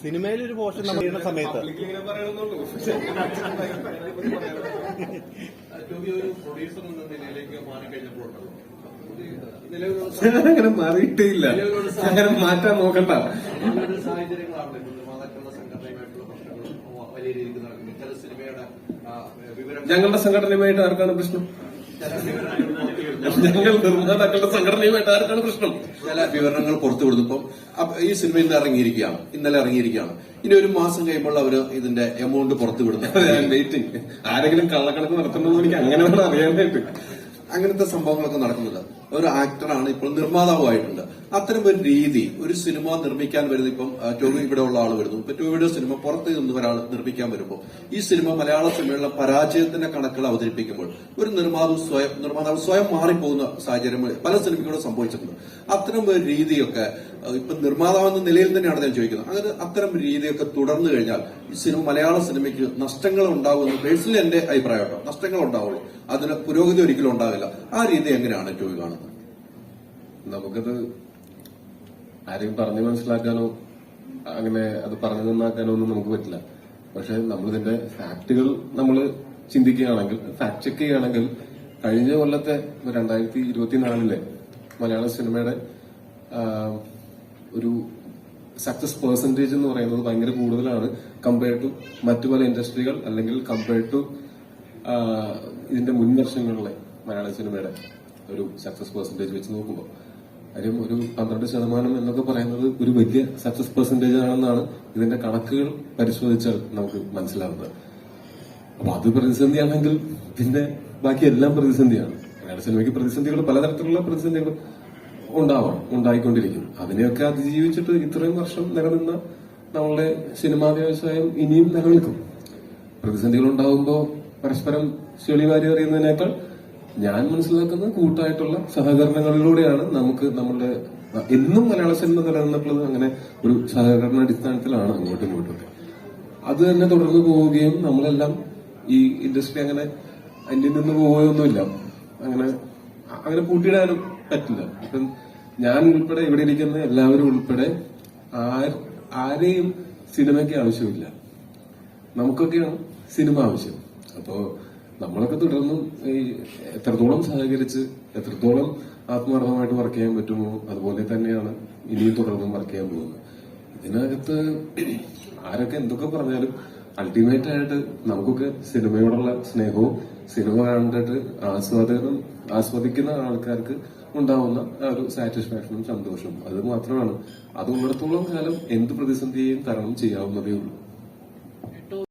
സിനിമയിൽ ഒരു പോർഷൻ നമ്മൾ ചെയ്യുന്ന സമയത്ത് അങ്ങനെ മാറിയിട്ടേ ഇല്ല അങ്ങനെ മാറ്റാൻ നോക്കണ്ട. ഞങ്ങളുടെ സംഘടനയുമായിട്ട് ആർക്കാണ് പ്രശ്നം? ഞങ്ങൾ നിർമ്മാതാക്കളുടെ സംഘടനയുമായിട്ട് ആർക്കാണ് പ്രശ്നം. ചില വിവരണങ്ങൾ പുറത്തു കൊടുത്തപ്പോൾ ഈ സിനിമ ഇന്ന് ഇറങ്ങിയിരിക്കുകയാണ്. ഇന്നലെ ഇറങ്ങിയിരിക്കുകയാണ്. ഇനി ഒരു മാസം കഴിയുമ്പോൾ അവർ ഇതിന്റെ എമൗണ്ട് പുറത്തു വിടുന്നു. വെയിറ്റിംഗ് ആരെങ്കിലും കള്ളക്കണക്ക് നടത്തണമെന്ന് എനിക്ക് അങ്ങനെ വേണം അറിയാനായിട്ട്. അങ്ങനത്തെ സംഭവങ്ങളൊക്കെ നടക്കുന്നത് ഒരു ആക്ടറാണ് ഇപ്പോൾ നിർമ്മാതാവുമായിട്ടുണ്ട്. അത്തരം ഒരു രീതി ഒരു സിനിമ നിർമ്മിക്കാൻ വരുന്ന ഇപ്പം ടോവി ഇവിടെ ഉള്ള ആൾ വരുന്നു. ഇപ്പൊ ടോബിയുടെ സിനിമ പുറത്ത് നിന്ന് ഒരാൾ നിർമ്മിക്കാൻ വരുമ്പോൾ ഈ സിനിമ മലയാള സിനിമയിലുള്ള പരാജയത്തിന്റെ കണക്കുകൾ അവതരിപ്പിക്കുമ്പോൾ ഒരു നിർമ്മാതാവ് സ്വയം നിർമ്മാതാവ് സ്വയം മാറിപ്പോകുന്ന സാഹചര്യം പല സിനിമകളും സംഭവിച്ചിട്ടുണ്ട്. അത്തരം ഒരു രീതിയൊക്കെ ഇപ്പൊ നിർമ്മാതാവ് എന്ന നിലയിൽ തന്നെയാണ് ഞാൻ ചോദിക്കുന്നത്. അങ്ങനെ അത്തരം രീതിയൊക്കെ തുടർന്നു കഴിഞ്ഞാൽ ഈ സിനിമ മലയാള സിനിമയ്ക്ക് നഷ്ടങ്ങൾ ഉണ്ടാകുമെന്ന് പേഴ്സണലി എന്റെ അഭിപ്രായം കേട്ടോ. നഷ്ടങ്ങൾ ഉണ്ടാവുള്ളൂ. അതിന് പുരോഗതി ഒരിക്കലും ഉണ്ടാവില്ല. ആ രീതി എങ്ങനെയാണ് ടോബി കാണുന്നത്? നമുക്കത് ആരെയും പറഞ്ഞു മനസ്സിലാക്കാനോ അങ്ങനെ അത് പറഞ്ഞു നന്നാക്കാനോ ഒന്നും നമുക്ക് പറ്റില്ല. പക്ഷെ നമ്മളിതിന്റെ ഫാക്ടുകൾ നമ്മൾ ചിന്തിക്കുകയാണെങ്കിൽ ഫാക്ട് ചെക്ക് ചെയ്യുകയാണെങ്കിൽ കഴിഞ്ഞ കൊല്ലത്തെ രണ്ടായിരത്തി ഇരുപത്തിനാലിലെ മലയാള സിനിമയുടെ ഒരു സക്സസ് പെർസെന്റേജ് എന്ന് പറയുന്നത് ഭയങ്കര കൂടുതലാണ്. കമ്പയർ ടു മറ്റു പല ഇൻഡസ്ട്രികൾ അല്ലെങ്കിൽ കമ്പയർ ടു ഇതിന്റെ മുൻ വർഷങ്ങളിലെ മലയാള സിനിമയുടെ ഒരു സക്സസ് പെർസെന്റേജ് വെച്ച് നോക്കുമ്പോൾ കാര്യം ഒരു പന്ത്രണ്ട് ശതമാനം എന്നൊക്കെ പറയുന്നത് ഒരു വലിയ സക്സസ് പെർസെന്റേജ് ആണെന്നാണ് ഇതിന്റെ കണക്കുകൾ പരിശോധിച്ചാൽ നമുക്ക് മനസ്സിലാവുന്നത്. അപ്പൊ അത് പ്രതിസന്ധിയാണെങ്കിൽ പിന്നെ ബാക്കി എല്ലാം പ്രതിസന്ധിയാണ്. മലയാള സിനിമയ്ക്ക് പ്രതിസന്ധികൾ പലതരത്തിലുള്ള പ്രതിസന്ധികൾ ഉണ്ടാവാം ഉണ്ടായിക്കൊണ്ടിരിക്കും അതിനെയൊക്കെ അതിജീവിച്ചിട്ട് ഇത്രയും വർഷം നിലനിന്ന നമ്മളുടെ സിനിമാ വ്യവസായം ഇനിയും നിലനിൽക്കും. പ്രതിസന്ധികൾ ഉണ്ടാകുമ്പോൾ പരസ്പരം ചെളിവാരി അറിയുന്നതിനേക്കാൾ ഞാൻ മനസ്സിലാക്കുന്നത് കൂട്ടായിട്ടുള്ള സഹകരണങ്ങളിലൂടെയാണ് നമുക്ക് നമ്മുടെ എന്നും മലയാള സിനിമ നിലനിന്നിട്ടുള്ളത് അങ്ങനെ ഒരു സഹകരണ അടിസ്ഥാനത്തിലാണ് അങ്ങോട്ടും ഇങ്ങോട്ടും അത് തന്നെ തുടർന്ന് പോവുകയും നമ്മളെല്ലാം ഈ ഇൻഡസ്ട്രി അങ്ങനെ അന്യം നിന്ന് പോവുകയൊന്നുമില്ല. അങ്ങനെ അങ്ങനെ കൂട്ടിയിടാനും പറ്റില്ല. ഇപ്പം ഞാൻ ഉൾപ്പെടെ ഇവിടെ ഇരിക്കുന്ന എല്ലാവരും ഉൾപ്പെടെ ആരെയും സിനിമയ്ക്ക് ആവശ്യമില്ല. നമുക്കൊക്കെയാണ് സിനിമ ആവശ്യം. അപ്പോ നമ്മളൊക്കെ തുടർന്നും ഈ എത്രത്തോളം സഹകരിച്ച് എത്രത്തോളം ആത്മാർത്ഥമായിട്ട് വർക്ക് ചെയ്യാൻ പറ്റുമോ അതുപോലെ തന്നെയാണ് ഇനിയും തുടർന്നും വർക്ക് ചെയ്യാൻ പോകുന്നത്. ഇതിനകത്ത് ആരൊക്കെ എന്തൊക്കെ പറഞ്ഞാലും അൾട്ടിമേറ്റ് ആയിട്ട് നമുക്കൊക്കെ സിനിമയോടുള്ള സ്നേഹവും സിനിമ കണ്ടിട്ട് ആസ്വാദനം ആസ്വദിക്കുന്ന ആൾക്കാർക്ക് ഉണ്ടാവുന്ന ഒരു സാറ്റിസ്ഫാക്ഷനും സന്തോഷവും. അത് മാത്രമാണ്. അത് ഉള്ളിടത്തോളം കാലം എന്ത് പ്രതിസന്ധിയെയും തരണം ചെയ്യാവുന്നതേ ഉള്ളൂ.